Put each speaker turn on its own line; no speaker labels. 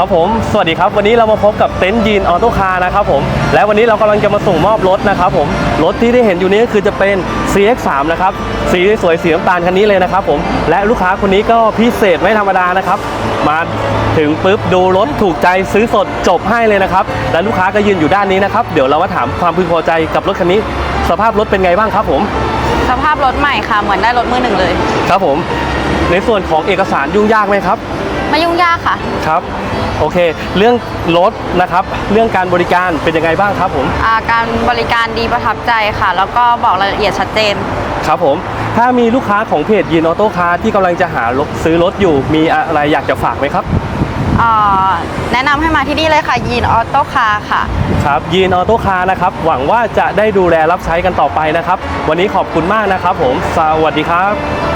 ครับผม สวัสดีครับ วันนี้เรามาพบกับเต็นท์ยีนออโต้คาร์นะครับผม และวันนี้เรากำลังจะมาส่งมอบรถนะครับผม รถที่ได้เห็นอยู่นี้ก็คือจะเป็น CX3 นะครับ สีสวยสีน้ำตาลคันนี้เลยนะครับผม และลูกค้าคนนี้ก็พิเศษไม่ธรรมดานะครับ มาถึงปุ๊บดูรถถูกใจซื้อสดจบให้เลยนะครับ และลูกค้าก็ยืนอยู่ด้านนี้นะครับ เดี๋ยวเรามาถามความพึงพอใจกับรถคันนี้ สภาพรถเป็นไงบ้างครับผม
สภาพรถใหม่ค่ะ เหมือนได้รถมือหนึ่งเลย
ครับผม ในส่วนของเอกสารยุ่งยากไหมครับ
ไม่ยุ่งยากค่ะ
ครับ โอเค เรื่องรถนะครับ เรื่องการบริการเป็นยังไงบ้างครับผม
อ่าการบริการดีประทับใจค่ะ แล้วก็บอกรายละเอียดชัดเจน
ครับผม ถ้ามีลูกค้าของเพจยีนออโต้คาร์ที่กำลังจะหารถซื้อรถอยู่ มีอะไรอยากจะฝากไหมครับ
อ่าแนะนำให้มาที่นี่เลยค่ะยีนออโต้คาร์ค่ะ
ครับยีนออโต้คาร์นะครับ หวังว่าจะได้ดูแลรับใช้กันต่อไปนะครับ วันนี้ขอบคุณมากนะครับผม สวัสดีครับ